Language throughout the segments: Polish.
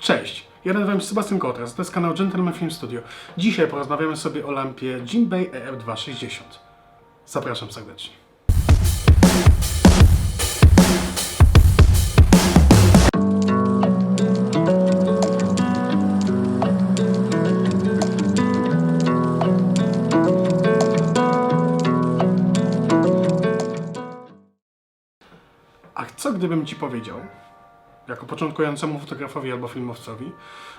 Cześć, ja nazywam się Sebastian Kotras, to jest kanał Gentleman Film Studio. Dzisiaj porozmawiamy sobie o lampie Jinbei EF260. Zapraszam serdecznie. A co gdybym Ci powiedział, jako początkującemu fotografowi albo filmowcowi,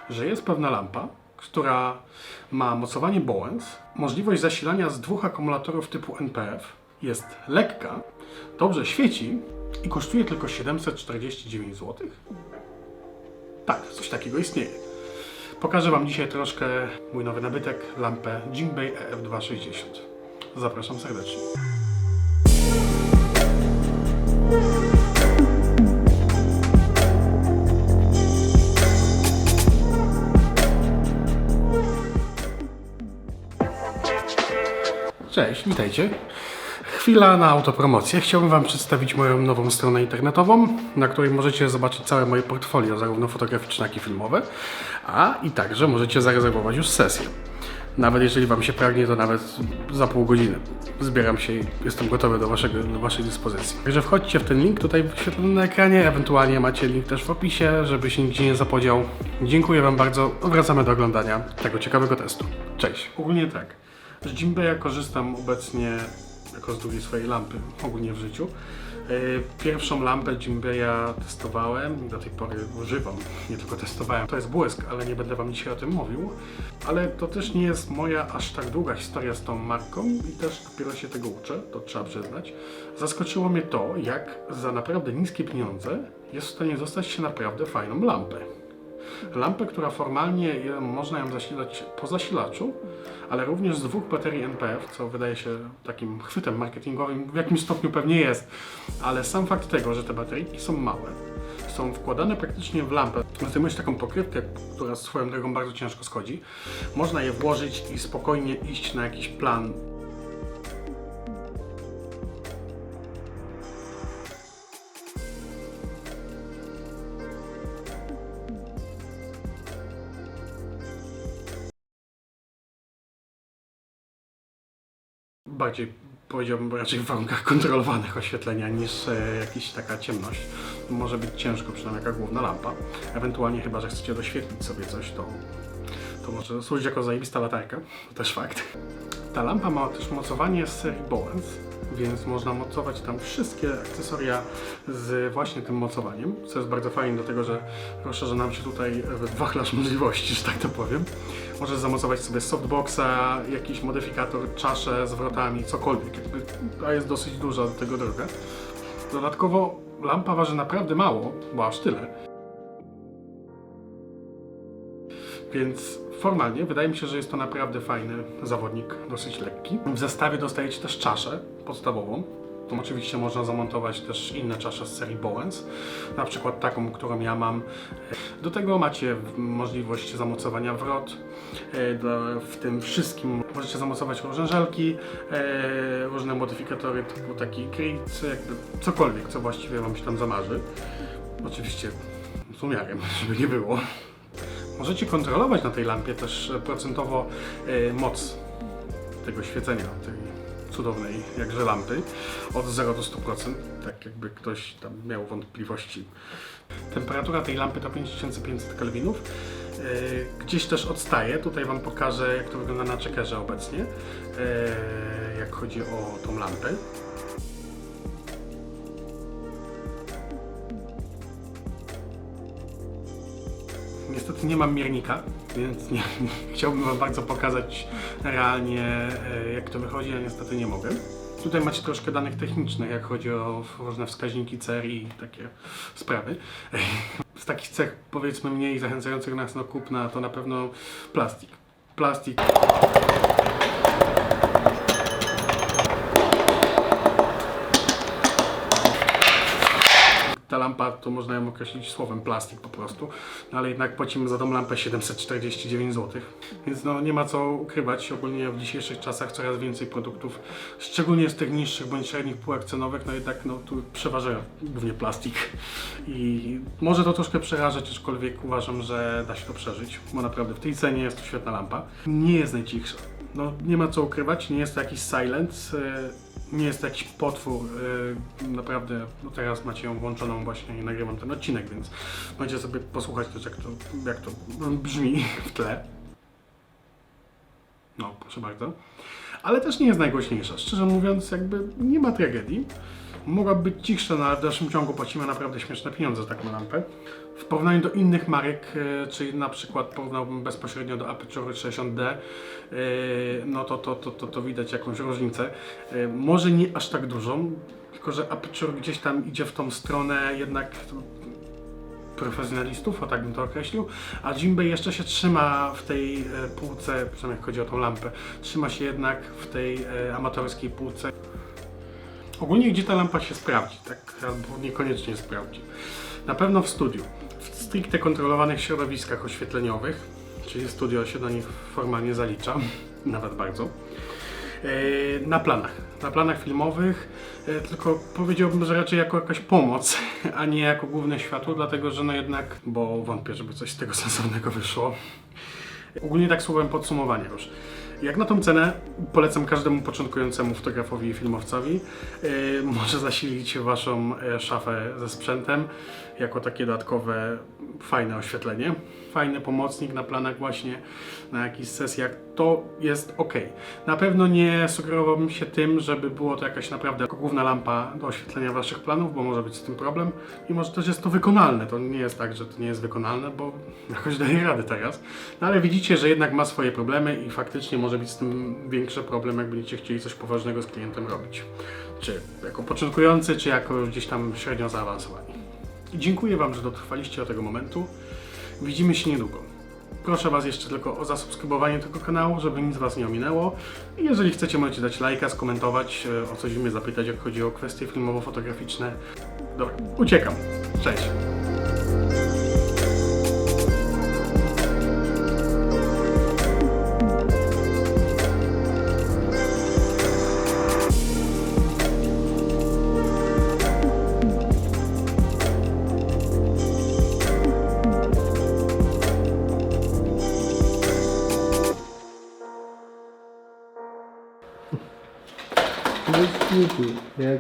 że jest pewna lampa, która ma mocowanie Bowens, możliwość zasilania z dwóch akumulatorów typu NPF, jest lekka, dobrze świeci i kosztuje tylko 749 zł? Tak, coś takiego istnieje. Pokażę Wam dzisiaj troszkę mój nowy nabytek, lampę Jinbei EF260. Zapraszam serdecznie. Cześć, witajcie. Chwila na autopromocję. Chciałbym Wam przedstawić moją nową stronę internetową, na której możecie zobaczyć całe moje portfolio, zarówno fotograficzne, jak i filmowe, a i także możecie zarezerwować już sesję. Nawet jeżeli Wam się pragnie, to nawet za pół godziny. Zbieram się i jestem gotowy do, waszego, do Waszej dyspozycji. Także wchodźcie w ten link tutaj wyświetlony na ekranie, ewentualnie macie link też w opisie, żeby się nigdzie nie zapodział. Dziękuję Wam bardzo. Wracamy do oglądania tego ciekawego testu. Cześć. Ogólnie tak. Z Jimbeya korzystam obecnie jako z drugiej swojej lampy ogólnie w życiu. Yy, Pierwszą lampę Jimbeya testowałem do tej pory używam, nie tylko testowałem. To jest błysk, ale nie będę Wam dzisiaj o tym mówił. Ale to też nie jest moja aż tak długa historia z tą marką i też dopiero się tego uczę, to trzeba przyznać. Zaskoczyło mnie to, jak za naprawdę niskie pieniądze jest w stanie zostać się naprawdę fajną lampę. Lampę, która formalnie można ją zasilać po zasilaczu, ale również z dwóch baterii NPF, co wydaje się takim chwytem marketingowym, w jakimś stopniu pewnie jest, ale sam fakt tego, że te bateryjki są małe, są wkładane praktycznie w lampę, zdejmujesz taką pokrywkę, która swoją drogą bardzo ciężko schodzi, można je włożyć i spokojnie iść na jakiś plan bardziej powiedziałbym raczej w warunkach kontrolowanych oświetlenia niż e, jakaś taka ciemność. Może być ciężko, przynajmniej jaka główna lampa. Ewentualnie chyba, że chcecie doświetlić sobie coś, to, to może służyć jako zajebista latarka, to też fakt. Ta lampa ma też mocowanie z serii Bowens, więc można mocować tam wszystkie akcesoria z właśnie tym mocowaniem, co jest bardzo fajne, dlatego że rozszerza nam się tutaj wachlarz możliwości, że tak to powiem. Możesz zamocować sobie softboxa, jakiś modyfikator, czaszę z wrotami, cokolwiek. A jest dosyć duża do tego droga. Dodatkowo lampa waży naprawdę mało, bo aż tyle. Więc formalnie wydaje mi się, że jest to naprawdę fajny zawodnik, dosyć lekki. W zestawie dostajecie też czaszę podstawową. Tam oczywiście można zamontować też inne czasze z serii Bowens, na przykład taką, którą ja mam. Do tego macie możliwość zamocowania wrot. E, W tym wszystkim możecie zamocować różne żelki, e, różne modyfikatory typu taki grid, jakby cokolwiek, co właściwie Wam się tam zamarzy. Oczywiście z umiarem, żeby nie było. Możecie kontrolować na tej lampie też e, procentowo e, moc tego świecenia, tej cudownej jakże lampy od 0 do 100%, tak jakby ktoś tam miał wątpliwości. Temperatura tej lampy to 5500 kelwinów. E, Gdzieś też odstaje, tutaj Wam pokażę jak to wygląda na czekerze obecnie, jak chodzi o tą lampę. Nie mam miernika, więc nie, chciałbym Wam bardzo pokazać realnie e, jak to wychodzi, a niestety nie mogę. Tutaj macie troszkę danych technicznych, jak chodzi o różne wskaźniki CR i takie sprawy. Z takich cech powiedzmy mniej zachęcających nas do kupna to na pewno plastik. Plastik ta lampa to można ją określić słowem plastik po prostu, no ale jednak płacimy za tą lampę 749 zł. Więc no nie ma co ukrywać, ogólnie w dzisiejszych czasach coraz więcej produktów, szczególnie z tych niższych bądź średnich półek cenowych, no jednak no tu przeważa głównie plastik. I może to troszkę przerażać, aczkolwiek uważam, że da się to przeżyć, bo naprawdę w tej cenie jest to świetna lampa. Nie jest najcichsza. No nie ma co ukrywać, nie jest to jakiś silent, e, nie jest to jakiś potwór. e, Naprawdę, no teraz macie ją włączoną właśnie i nagrywam ten odcinek, więc możecie sobie posłuchać też jak to, jak to brzmi w tle. No, proszę bardzo. Ale też nie jest najgłośniejsza. Szczerze mówiąc, jakby nie ma tragedii. Mogłaby być cichsza, no ale w dalszym ciągu płacimy naprawdę śmieszne pieniądze za taką lampę. W porównaniu do innych marek, e, czyli na przykład porównałbym bezpośrednio do Aperture 60D, e, no to, to, to, to, to widać jakąś różnicę. E, Może nie aż tak dużą, tylko że Aperture gdzieś tam idzie w tą stronę jednak profesjonalistów, o tak bym to określił, a Jimbei jeszcze się trzyma w tej półce, przynajmniej jak chodzi o tą lampę, trzyma się jednak w tej amatorskiej półce. Ogólnie gdzie ta lampa się sprawdzi, tak albo niekoniecznie sprawdzi. Na pewno w studiu, stricte kontrolowanych środowiskach oświetleniowych, czyli studio się do nich formalnie zalicza, nawet bardzo. E, Na planach, na planach filmowych, e, tylko powiedziałbym, że raczej jako jakaś pomoc, a nie jako główne światło, dlatego że no jednak, bo wątpię, żeby coś z tego sensownego wyszło. Ogólnie tak słowem podsumowania już. Jak na tą cenę polecam każdemu początkującemu fotografowi i filmowcowi. Yy, może zasilić waszą e, szafę ze sprzętem jako takie dodatkowe fajne oświetlenie. Fajny pomocnik na planach właśnie, na jakichś sesjach. To jest ok. Na pewno nie sugerowałbym się tym, żeby było to jakaś naprawdę główna lampa do oświetlenia waszych planów, bo może być z tym problem. I może też jest to wykonalne. To nie jest tak, że to nie jest wykonalne, bo jakoś daje radę teraz. No ale widzicie, że jednak ma swoje problemy i faktycznie może być z tym większy problem, jak będziecie chcieli coś poważnego z klientem robić. Czy jako początkujący, czy jako gdzieś tam średnio zaawansowani. Dziękuję Wam, że dotrwaliście do tego momentu. Widzimy się niedługo. Proszę Was jeszcze tylko o zasubskrybowanie tego kanału, żeby nic Was nie ominęło. I jeżeli chcecie, możecie dać lajka, skomentować, e, o coś mnie zapytać, jak chodzi o kwestie filmowo-fotograficzne. Dobra, uciekam. Cześć. 一举连